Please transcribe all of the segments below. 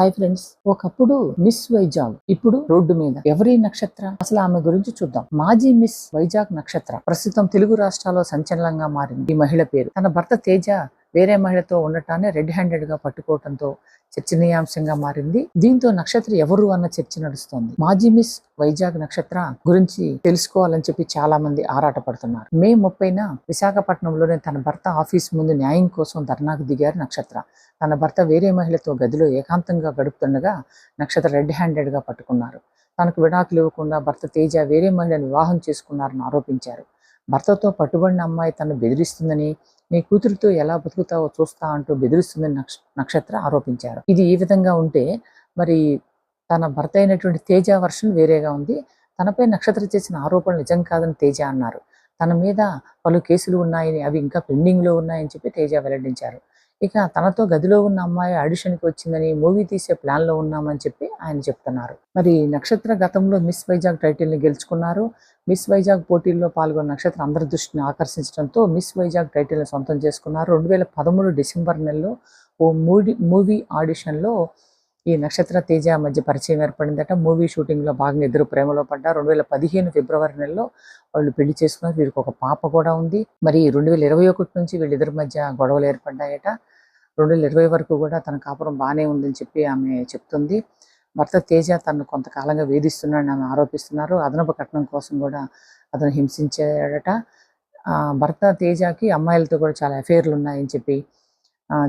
Hi friends ఒకప్పుడు miss Vizag ఇప్పుడు road మీద. ఎవరి నక్షత్ర? అసలు ఆమె గురించి చూద్దాం. మాజీ మిస్ వైజాగ్ నక్షత్ర. ప్రస్తుతం తెలుగు రాష్ట్రాల్లో సంచలనంగా మారింది. ఈ మహిళ పేరు. తన భర్త తేజ వేరే మహిళతో ఉండటాన్ని రెడ్ హ్యాండెడ్గా పట్టుకోవడంతో చర్చనీయాంశంగా మారింది. దీంతో నక్షత్ర ఎవరు అన్న చర్చ నడుస్తోంది. మాజీ మిస్ వైజాగ్ నక్షత్ర గురించి తెలుసుకోవాలని చెప్పి చాలా మంది ఆరాటపడుతున్నారు. మే ముప్పైన విశాఖపట్నంలోనే తన భర్త ఆఫీస్ ముందు న్యాయం కోసం ధర్నాకు దిగారు నక్షత్ర. తన భర్త వేరే మహిళతో గదిలో ఏకాంతంగా గడుపుతుండగా నక్షత్ర రెడ్ హ్యాండెడ్గా పట్టుకున్నారు. తనకు విడాకులు ఇవ్వకుండా భర్త తేజ వేరే మహిళను వివాహం చేసుకున్నారని ఆరోపించారు. భర్తతో పట్టుబడిన అమ్మాయి తను బెదిరిస్తుందని నీ కూతురితో ఎలా బతుకుతావో చూస్తా అంటూ బెదిరిస్తుందని నక్ష నక్షత్ర ఆరోపించారు. ఇది ఈ విధంగా ఉంటే మరి తన భర్త అయినటువంటి తేజ వర్షన్ వేరేగా ఉంది. తనపై నక్షత్ర చేసిన ఆరోపణలు నిజం కాదని తేజ అన్నారు. తన మీద పలు కేసులు ఉన్నాయని అవి ఇంకా పెండింగ్లో ఉన్నాయని చెప్పి తేజ వెల్లడించారు. ఇక తనతో గదిలో ఉన్న అమ్మాయి ఆడిషన్కి వచ్చిందని మూవీ తీసే ప్లాన్లో ఉన్నామని చెప్పి ఆయన చెప్తున్నారు. మరి నక్షత్ర గతంలో మిస్ వైజాగ్ టైటిల్ని గెలుచుకున్నారు. మిస్ వైజాగ్ పోటీల్లో పాల్గొన్న నక్షత్ర అందరి దృష్టిని ఆకర్షించడంతో మిస్ వైజాగ్ టైటిల్ని సొంతం చేసుకున్నారు. రెండు వేల పదమూడు డిసెంబర్ నెలలో ఓ మూవీ మూవీ ఆడిషన్లో ఈ నక్షత్ర తేజ మధ్య పరిచయం ఏర్పడిందట. మూవీ షూటింగ్లో భాగంగా ఇద్దరు ప్రేమలో పడ్డారు. రెండు వేల పదిహేను ఫిబ్రవరి నెలలో వాళ్ళు పెళ్ళి చేసుకున్నారు. వీరికి ఒక పాప కూడా ఉంది. మరి రెండు వేల ఇరవై ఒకటి నుంచి వీళ్ళిద్దరి మధ్య గొడవలు ఏర్పడ్డాయట. రెండు వేల ఇరవై వరకు కూడా తన కాపురం బాగానే ఉందని చెప్పి ఆమె చెప్తుంది. భర్త తేజ తను కొంతకాలంగా వేధిస్తున్నాడని ఆమె ఆరోపిస్తున్నారు. అదనపు కట్నం కోసం కూడా అతను హింసించాడట. భర్త తేజకి అమ్మాయిలతో కూడా చాలా అఫైర్లు ఉన్నాయని చెప్పి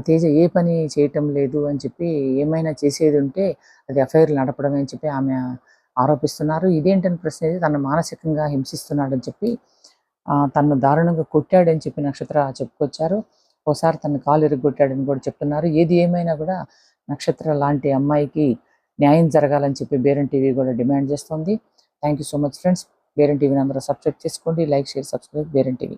తేజ ఏ పని చేయటం లేదు అని చెప్పి ఏమైనా చేసేది ఉంటే అది అఫైర్లు నడపడమే అని చెప్పి ఆమె ఆరోపిస్తున్నారు. ఇదేంటని ప్రశ్న అయితే తను మానసికంగా హింసిస్తున్నాడని చెప్పి తను దారుణంగా కొట్టాడని చెప్పి నక్షత్ర చెప్పుకొచ్చారు. ఒకసారి తన కాలు ఎరగొట్టాడని కూడా చెప్తున్నారు. ఏది ఏమైనా కూడా నక్షత్ర లాంటి అమ్మాయికి న్యాయం జరగాలని చెప్పి బేరన్ టీవీ కూడా డిమాండ్ చేస్తుంది. Thank you so much friends. Baron టీవీని అందరూ సబ్స్క్రైబ్ చేసుకోండి. Like share subscribe. Baron TV.